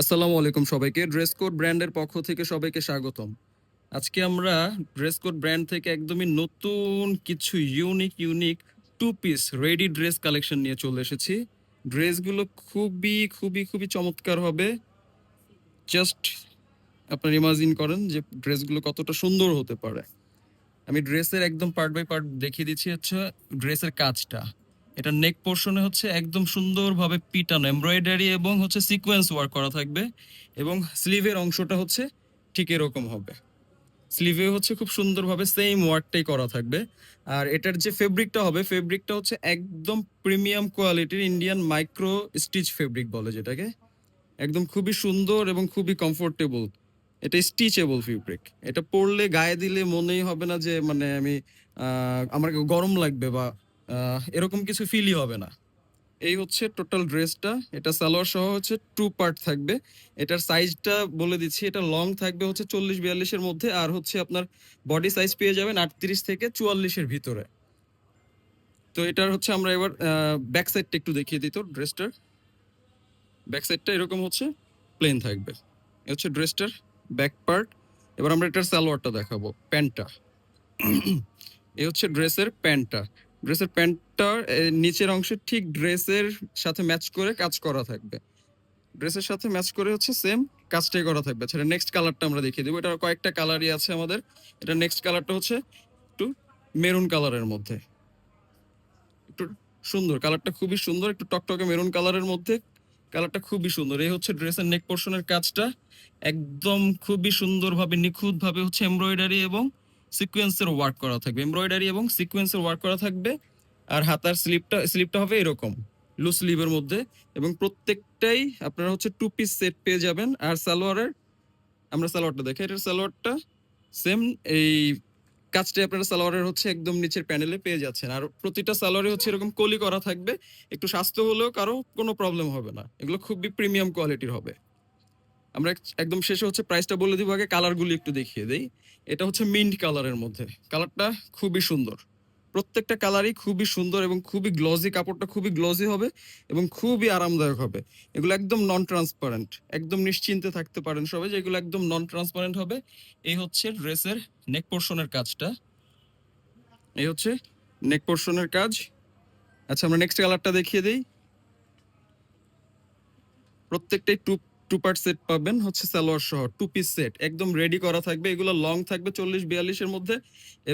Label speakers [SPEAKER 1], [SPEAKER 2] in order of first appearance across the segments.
[SPEAKER 1] আসসালামু আলাইকুম সবাইকে। ড্রেস কোড ব্র্যান্ডের পক্ষ থেকে সবাইকে স্বাগতম। আজকে আমরা ড্রেস কোড ব্র্যান্ড থেকে একদমই নতুন কিছু unique unique two piece ready dress collection নিয়ে চলে এসেছি। ড্রেসগুলো খুবই খুবই খুবই চমৎকার হবে। জাস্ট আপনার ইমাজিন করেন যে ড্রেসগুলো কতটা সুন্দর হতে পারে। আমি ড্রেসের একদম পার্ট বাই পার্ট দেখিয়ে দিচ্ছি। হচ্ছে ড্রেসের কাজটা। এটা নেক পোর্শনে হচ্ছে একদম সুন্দরভাবে পিটানো এমব্রয়ডারি এবং হচ্ছে সিকোয়েন্স ওয়ার্ক করা থাকবে এবং স্লিভের অংশটা হচ্ছে ঠিক এরকম হবে। স্লিভে হচ্ছে খুব সুন্দরভাবে সেম ওয়ার্কটাই করা থাকবে। আর এটার যে ফেব্রিকটা হবে ফেব্রিকটা হচ্ছে একদম প্রিমিয়াম কোয়ালিটির ইন্ডিয়ান মাইক্রো স্টিচ ফেব্রিক বলে যেটাকে। একদম খুবই সুন্দর এবং খুবই কমফোর্টেবল এটা স্টিচেবল ফেব্রিক এটা পরলে গায়ে দিলে মনেই হবে না যে মানে আমি আমার গরম লাগবে বা এরকম কিছু ফিলই হবে না। এই হচ্ছে টোটাল ড্রেসটা এটা সালোয়ার সহ হচ্ছে টু পার্ট থাকবে। এটার সাইজটা বলে দিচ্ছি, এটা লং থাকবে হচ্ছে চল্লিশ বিয়াল্লিশের মধ্যে, আর হচ্ছে আপনার বডি সাইজ পেয়ে যাবেন আটত্রিশ থেকে চুয়াল্লিশের ভিতরে। তো এটার হচ্ছে আমরা এবার ব্যাক সাইডটা একটু দেখিয়ে দিই তো ড্রেসটার ব্যাক সাইডটা এরকম হচ্ছে প্লেন থাকবে। এ হচ্ছে ড্রেসটার ব্যাক পার্ট এবার আমরা এটার সালোয়ারটা দেখাবো, প্যান্টটা। এ হচ্ছে ড্রেসের প্যান্টটা। ড্রেসের প্যান্টটার নিচের অংশে ঠিক ড্রেসের সাথে ম্যাচ করে কাজ করা থাকবে। ড্রেসের সাথে ম্যাচ করে হচ্ছে সেম কাজটাই করা থাকবে। আচ্ছা নেক্সট কালারটা আমরা দেখিয়ে দেবো। এটা কয়েকটা কালারই আছে আমাদের। এটা নেক্সট কালারটা হচ্ছে একটু মেরুন কালারের মধ্যে। একটু সুন্দর কালারটা খুবই সুন্দর। একটু টকটকে মেরুন কালারের মধ্যে কালারটা খুবই সুন্দর। এই হচ্ছে ড্রেসের নেক পোর্শনের কাজটা। একদম খুবই সুন্দরভাবে, নিখুঁতভাবে হচ্ছে এমব্রয়ডারি এবং সিকোয়েন্সের ওয়ার্ক করা থাকবে এমব্রয়ডারি এবং সিকোয়েন্সের ওয়ার্ক করা থাকবে, আর হাতার স্লিপটা স্লিপটা হবে এরকম লু স্লিভের মধ্যে, এবং প্রত্যেকটাই আপনারা হচ্ছে টু পিস সেট পেয়ে যাবেন, আর সালোয়ারের, আমরা সালোয়ারটা দেখি, এটার সালোয়ারটা সেম এই কাজটাই আপনারা সালোয়ারের হচ্ছে একদম নিচের প্যানেলে পেয়ে যাচ্ছেন, আর প্রতিটা সালোয়ারে হচ্ছে এরকম কলি করা থাকবে, একটু স্বাস্থ্য হলেও কারও কোনো প্রবলেম হবে না, এগুলো খুবই প্রিমিয়াম কোয়ালিটির হবে। আমরা এক- একদম শেষে হচ্ছে প্রাইসটা বলে দিব আগে কালারগুলি একটু দেখিয়ে দেই। এটা হচ্ছে মিন্ট কালারের মধ্যে। কালারটা খুবই সুন্দর। প্রত্যেকটা কালারই খুবই সুন্দর এবং খুবই গ্লজি কাপড়টা খুবই গ্লজি হবে এবং খুবই আরামদায়ক হবে। এগুলো একদম নন ট্রান্সপারেন্ট একদম নিশ্চিন্তে থাকতে পারেন সবাই যে এগুলো একদম নন ট্রান্সপারেন্ট হবে। এই হচ্ছে ড্রেসের নেক পোর্শনের কাজটা। এই হচ্ছে নেক পোর্শনের কাজ। আচ্ছা আমরা নেক্সট কালারটা দেখিয়ে দিই। প্রত্যেকটাই টু টু পার্ট সেট পাবেন, হচ্ছে সালোয়ার সহ টু পিস সেট একদম রেডি করা থাকবে, এগুলো লং থাকবে চল্লিশ বিয়াল্লিশের মধ্যে,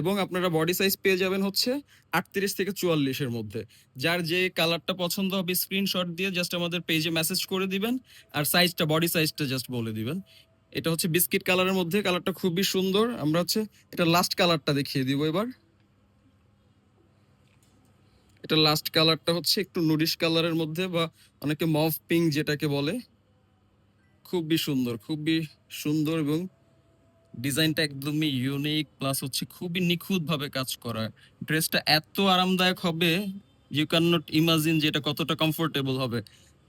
[SPEAKER 1] এবং আপনারা বডি সাইজ পেয়ে যাবেন হচ্ছে আটত্রিশ থেকে চুয়াল্লিশের মধ্যে। যার যে কালারটা পছন্দ হবে স্ক্রিনশট দিয়ে জাস্ট আমাদের পেজে মেসেজ করে দিবেন, আর সাইজটা বডি সাইজটা জাস্ট বলে দিবেন। এটা হচ্ছে বিস্কিট কালারের মধ্যে কালারটা খুবই সুন্দর, আমরা হচ্ছে এটা লাস্ট কালারটা দেখিয়ে দিব এবার। এটা লাস্ট কালারটা হচ্ছে একটু নুডিশ কালারের মধ্যে, বা অনেকে মফ পিঙ্ক যেটাকে বলে খুবই সুন্দর খুবই সুন্দর এবং ডিজাইনটা একদমই ইউনিক প্লাস হচ্ছে খুবই নিখুঁত ভাবে কাজ করা। ড্রেসটা এত আরামদায়ক হবে ইউ ক্যান নট ইমাজিন যে এটা কতটা কমফোর্টেবল হবে।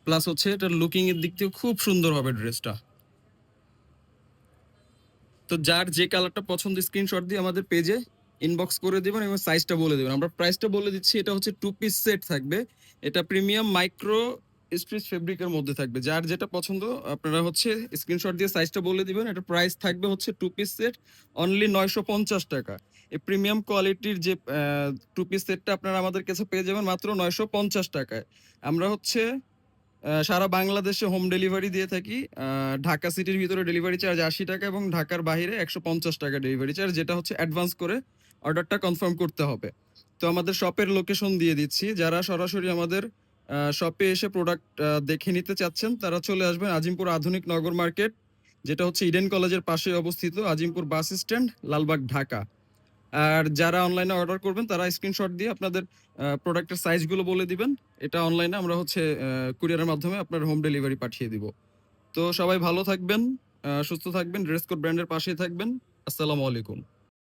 [SPEAKER 1] প্লাস হচ্ছে এটা লুকিং এর দিক থেকে খুব সুন্দর হবে ড্রেসটা। তো যার যে কালারটা পছন্দ স্ক্রিনশট দিয়ে আমাদের পেজে ইনবক্স করে দিবেন এবং সাইজটা বলে দিবেন। আমরা প্রাইসটা বলে দিচ্ছি, এটা হচ্ছে টু পিস সেট থাকবে। এটা প্রিমিয়াম মাইক্রো স্ট্রিচ ফেব্রিকের মধ্যে থাকবে। যার যেটা পছন্দ, আপনারা হচ্ছে স্ক্রিনশট দিয়ে সাইজটা বলে দিবেন। এটা প্রাইস থাকবে হচ্ছে টু পিস সেট অনলি নয়শো পঞ্চাশ টাকা। এই প্রিমিয়াম কোয়ালিটির যে টু পিস সেটটা আপনারা আমাদের কাছে পেয়ে যাবেন মাত্র নয়শো পঞ্চাশ টাকায়। আমরা হচ্ছে সারা বাংলাদেশে হোম ডেলিভারি দিয়ে থাকি। ঢাকা সিটির ভিতরে ডেলিভারি চার্জ আশি টাকা এবং ঢাকার বাইরে একশো পঞ্চাশ টাকা ডেলিভারি চার্জ যেটা হচ্ছে অ্যাডভান্স করে অর্ডারটা কনফার্ম করতে হবে। তো আমাদের শপের লোকেশন দিয়ে দিচ্ছি। যারা সরাসরি আমাদের শপে এসে প্রোডাক্ট দেখে নিতে চাচ্ছেন, তারা চলে আসবেন আজিমপুর আধুনিক নগর মার্কেট যেটা হচ্ছে ইডেন কলেজের পাশে অবস্থিত আজিমপুর বাস স্ট্যান্ড, লালবাগ, ঢাকা। আর যারা অনলাইনে অর্ডার করবেন, তারা স্ক্রিনশট দিয়ে আপনাদের প্রোডাক্টের সাইজগুলো বলে দিবেন। এটা অনলাইনে আমরা হচ্ছে কুরিয়ারের মাধ্যমে আপনার হোম ডেলিভারি পাঠিয়ে দিব। তো সবাই ভালো থাকবেন সুস্থ থাকবেন ড্রেস কোড ব্র্যান্ডের পাশেই থাকবেন। আসসালামু আলাইকুম।